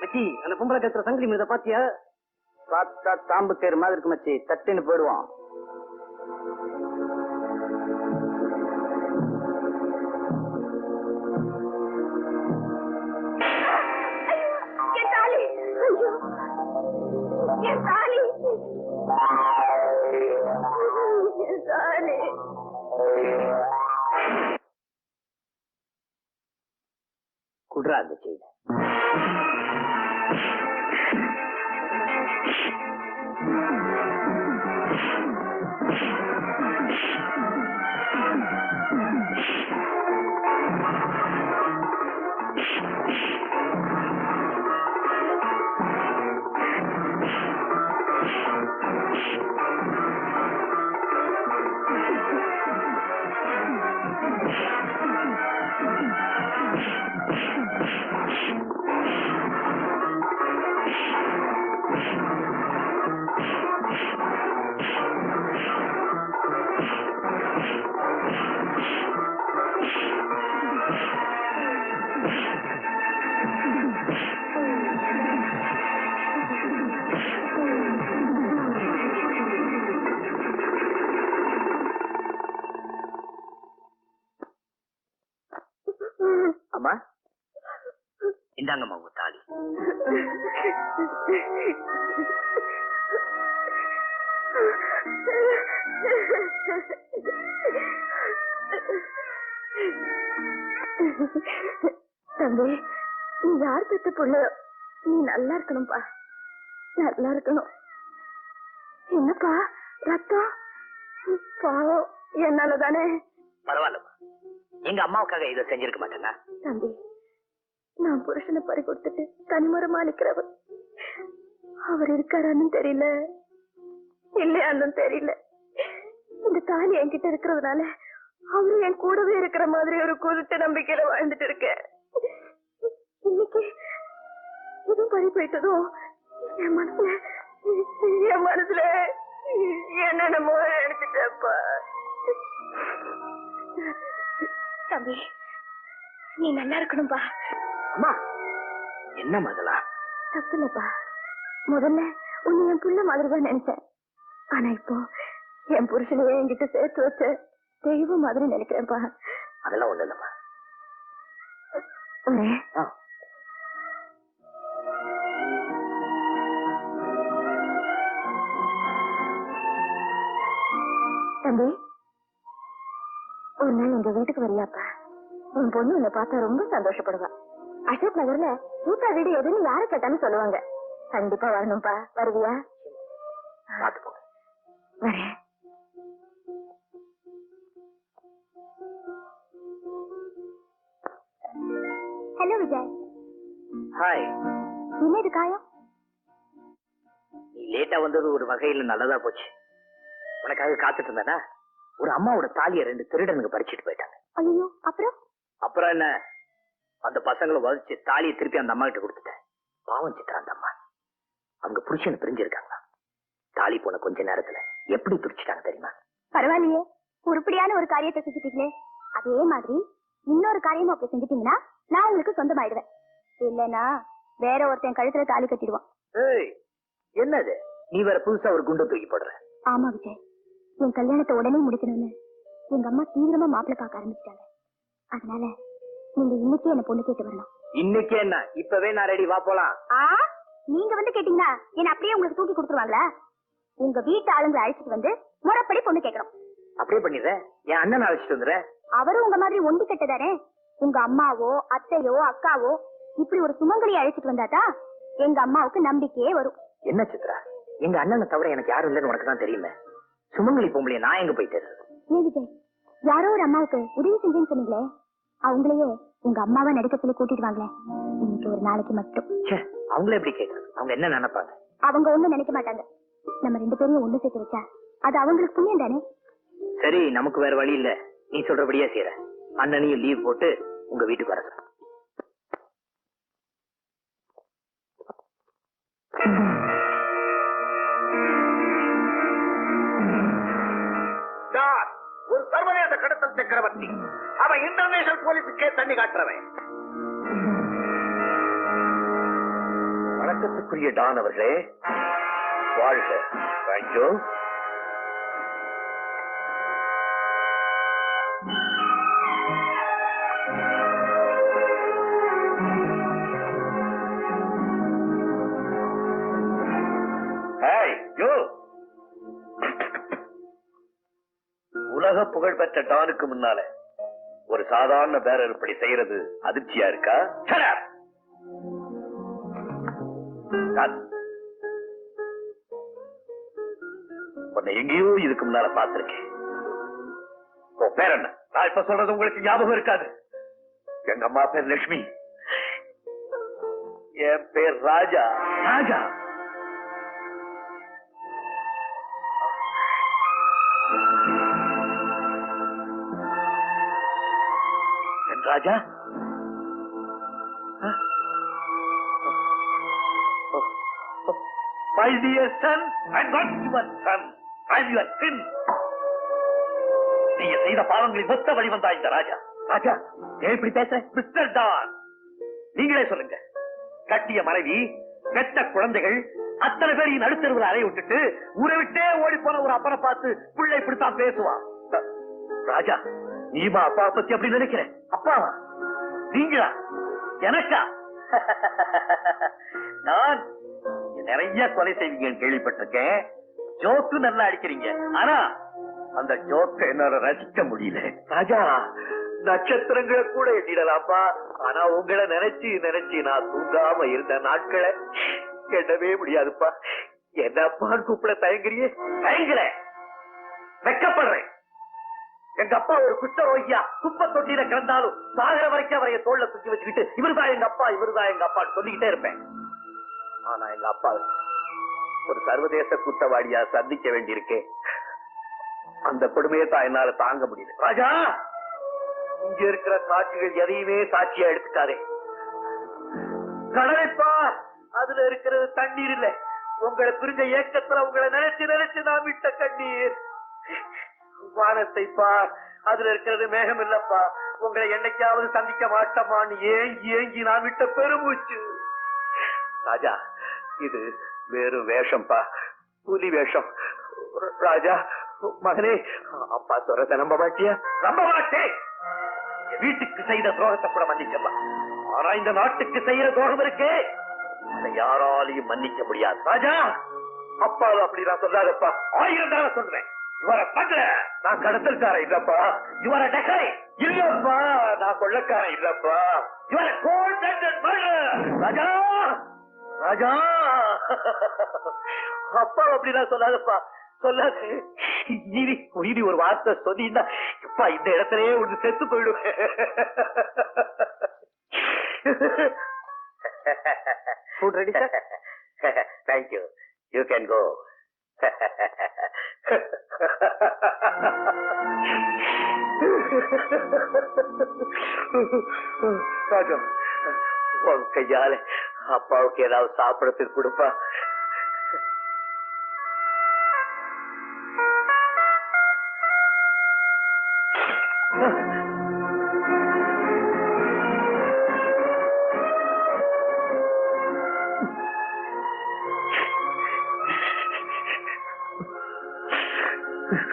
மச்சி அந்த பொம்பளை கத்துற சங்கிலி மீத பாத்தியா? பார்த்தா தாம்பு தேர் மாதிரி இருக்கு மச்சி தட்டுன்னு போயிடுவான். என் தாலி ஐயோ என் தாலி என் தாலி. குடுறா அந்த செய்த அம்மா. இந்தாங்கம்மா உங்க தாலி. தம்பி நீ யார் பெத்த புள்ள நீ நல்லா இருக்கணும்பா. நல்லா இருக்கணும். என்னப்பா ரத்தம்? பாவம் என்னால தானே பரவாயில்லம்மா எங்க அம்மாவுக்காக இதை செஞ்சிருக்க மாட்டேன்னா தம்பி நான் புருஷனை பறி கொடுத்துட்டு தனிமரமா நிக்கிறவன் அவர் இருக்காரான்னு தெரியல. இல்லையான்னு தெரியல. இந்த தாலி என்கிட்ட இருக்கிறதுனால அவரு என் கூடவே இருக்கிற மாதிரி ஒரு குருட்டு நம்பிக்கையில வாழ்ந்துட்டு இருக்கேன். இன்னைக்கு இதுவும் பறி போயிட்டதும் என் மனசுல என் மனசுல என்னென்னமோ எடுத்துட்டப்பா தம்பி. நீ நல்லா இருக்கணும்பா. அம்மா என்ன மதலா தப்பு இல்லப்பா முதல்ல உன்னை என் புள்ள மாதிரி தான் நினைச்சேன் ஆனா இப்போ என் புருஷனையே என்கிட்ட சேர்த்து வச்ச தெய்வம் மாதிரி நினைக்கிறேன்ப்பா. அதெல்லாம் ஒண்ணு இல்லம்மா. ஆ. தம்பி. பொண்ணு உன்னை பார்த்தா ரொம்ப சந்தோஷப்படுவா. அசோக் நகர்ல சூப்பா வீடு எதுன்னு யாரை கேட்டாலும் சொல்லுவாங்க. கண்டிப்பா வரணும்ப்பா வருவியா? வரேன். ஹலோ விஜய். ஹாய் என்ன இது காயம்? நீ லேட்டா வந்தது ஒரு வகையில நல்லதா போச்சு. உனக்காக காத்துட்டு இருந்தேனா? ஒரு அம்மாவோட தாலியை ரெண்டு திருடனுங்க பறிச்சிட்டு போயிட்டாங்க. ஐயோ அப்புறம்? அப்புறம் என்ன? அந்த பசங்களை வதிச்சு தாலியை திருப்பி அந்த அம்மா கிட்ட கொடுத்துட்டேன். பாவம் சித்ரா அந்த அம்மா. அவங்க புருஷனை பிரிஞ்சிருக்காங்களா? தாலி போன கொஞ்ச நேரத்துல எப்படி பிரிச்சுட்டாங்க தெரியுமா? பரவாயில்லையே. உருப்படியான ஒரு காரியத்தை செஞ்சுட்டீங்களே. அதே மாதிரி இன்னொரு காரியமும் அப்படி செஞ்சுட்டீங்கன்னா நான் உங்களுக்கு சொந்தமாயிடுவேன். இல்லைன்னா வேற ஒருத்தன் கழுத்துல தாலி கட்டிடுவான். என்னது? நீ வேற புதுசா ஒரு குண்டை தூக்கி போடுற. ஆமா விஜய். என் கல்யாணத்தை உடனே முடிக்கணும்னு எங்க அம்மா தீவிரமா மாப்பிள்ளை பார்க்க ஆரம்பிச்சிட்டாங்க. அதனால நீங்க இன்னைக்கே என்ன பொண்ணு கேட்டு வரணும். இன்னைக்கு என்ன? இப்பவே நான் ரெடி வா போலாம். ஆ? நீங்க வந்து கேட்டீங்கன்னா என்ன அப்படியே உங்களுக்கு தூக்கி கொடுத்துருவாங்களா? உங்க வீட்டு ஆளுங்களை அழைச்சிட்டு வந்து முறைப்படி பொண்ணு கேட்கணும். அப்படியே பண்ணிடுறேன். என் அண்ணன் அழைச்சிட்டு வந்துடுறேன். அவரும் உங்க மாதிரி ஒண்டி கட்டதானே? உங்க அம்மாவோ அத்தையோ அக்காவோ இப்படி ஒரு சுமங்கலி அழைச்சிட்டு வந்தாதான் எங்க அம்மாவுக்கு நம்பிக்கையே வரும். என்ன சித்ரா? எங்க அண்ணனை தவிர எனக்கு யாரும் இல்லைன்னு உனக்கு தான் தெரியுமே. சுமங்கலி பொம்பளைய நான் எங்க போய் தேடுறது? ஏன் விஜய்? யாரோ ஒரு அம்மாவுக்கு உதவி செஞ்சேன்னு சொன்னீங்களே அவங்களையே உங்க அம்மாவை நடிக்க சொல்லி கூட்டிட்டு வாங்களேன் இன்னைக்கு ஒரு நாளைக்கு மட்டும். அவங்கள எப்படி கேக்குறது? அவங்க என்ன நினைப்பாங்க? அவங்க ஒண்ணும் நினைக்க மாட்டாங்க. நம்ம ரெண்டு பேரையும் ஒண்ணு சேர்த்து வச்சா அது அவங்களுக்கு புண்ணியம் தானே? சரி நமக்கு வேற வழி இல்ல. நீ சொல்றபடியே செய்யற அண்ணனையும் லீவ் போட்டு உங்க வீட்டுக்கு வர கடத்தல் சக்கரவர்த்தி. அவன் இன்டர்நேஷனல் போலீஸுக்கே தண்ணி காட்டுறவன். வணக்கத்துக்குரிய டான் அவர்களே வாழ்க. தேங்க்யூ உலக புகழ்பெற்ற டானுக்கு முன்னால? ஒரு சாதாரண பேரர் இப்படி செய்யறது அதிர்ச்சியா இருக்கா? உன்னை எங்கேயோ இதுக்கு முன்னால பார்த்திருக்கேன். உன் பேர் என்ன? நான் இப்ப சொல்றது உங்களுக்கு ஞாபகம் இருக்காது. எங்க அம்மா பேர் லட்சுமி. என் பேர் ராஜா. ராஜா? ராஜா? My dear son, I'm not your son. I'm your sin. நீங்க செய்த பாவங்களின் மொத்த வடிவம் தான் இந்த ராஜா. ராஜா ஏன் இப்படி பேச மிஸ்டர் டான் நீங்களே சொல்லுங்க. கட்டிய மனைவி பெற்ற குழந்தைகள் அத்தனை பேரையும் நடுத்தருவில் அறைய விட்டுட்டு ஊரை விட்டே ஓடி போன ஒரு அப்பனை பார்த்து பிள்ளை இப்படித்தான் பேசுவான் ராஜா நீமா அப்பா பத்தி அப்படி நினைக்கிற அப்பாவா நீங்களா? எனக்கா? நான் நிறைய கொலை செய்வீங்க கேள்விப்பட்டிருக்கேன். ஜோக்கு நல்லா அடிக்கிறீங்க. ஆனா அந்த ஜோக்க என்னால ரசிக்க முடியல. ராஜா நட்சத்திரங்களை கூட எண்ணிடலாப்பா ஆனா உங்களை நினைச்சு நினைச்சு நான் தூங்காம இருந்த நாட்களை எண்ணவே முடியாதுப்பா. என்னப்பான்னு கூப்பிட தயங்குறியே? தயங்குறேன் வெக்கப்படுறேன். எங்க அப்பா ஒரு குஷ்டரோகியா குப்பை தொட்டியில கிடந்தாலும் சாகர வரைக்கும் அவரைய தோல்ல சுத்தி வச்சுக்கிட்டு இவருதான் எங்க அப்பா இவருதான் எங்க அப்பா சொல்லிக்கிட்டே இருப்பேன். ஆனா எங்க அப்பா ஒரு சர்வதேச குற்றவாளியா சந்திக்க வேண்டியிருக்கேன் அந்த கொடுமையை தான் என்னால தாங்க முடியல. ராஜா இங்க இருக்கிற காட்சிகள் எதையுமே சாட்சியா எடுத்துக்காதே. கடலைப்பா அதுல இருக்கிறது தண்ணீர் இல்ல. உங்களை பிரிஞ்ச ஏக்கத்துல உங்களை நினைச்சு நினைச்சு நான் விட்ட கண்ணீர். வானத்தை பார் அதுல இருக்கிறது மேகம் இல்லப்பா. உங்களை என்னைக்காவது சந்திக்க மாட்டோமான்னு ஏங்கி ஏங்கி நான் விட்ட பெருமூச்சு? ராஜா இது வேறு வேஷம்பா. புலி வேஷம். ராஜா மகனே அப்பா சொல்றத நம்ப மாட்டியா? நம்ப மாட்டேன். வீட்டுக்கு செய்த துரோகத்தை கூட மன்னிச்சப்பா ஆனா இந்த நாட்டுக்கு செய்யற துரோகம் இருக்கே. யாராலையும் மன்னிக்க முடியாது. ராஜா அப்பா அப்படி நான் சொல்லாதப்பா. ஆயிரம் தடவை சொல்றேன். இவர பண்ற நான் கடத்தல்காரன் இல்லப்பா. இவர டக்கரை இல்லப்பா நான் கொள்ளக்காரன் இல்லப்பா. இவர கோல்ட் ராஜா ராஜா. அப்பா அப்படி நான் சொல்லாதப்பா. சொல்லாது. இனி இனி ஒரு வார்த்தை சொன்னீங்கன்னா அப்பா இந்த இடத்துலயே ஒண்ணு செத்து போயிடுவேன். Food ready sir thank you you can go Rajam உன் கையால அப்பாவுக்கு ஏதாவது சாப்பிடறதுக்கு கொடுப்பா.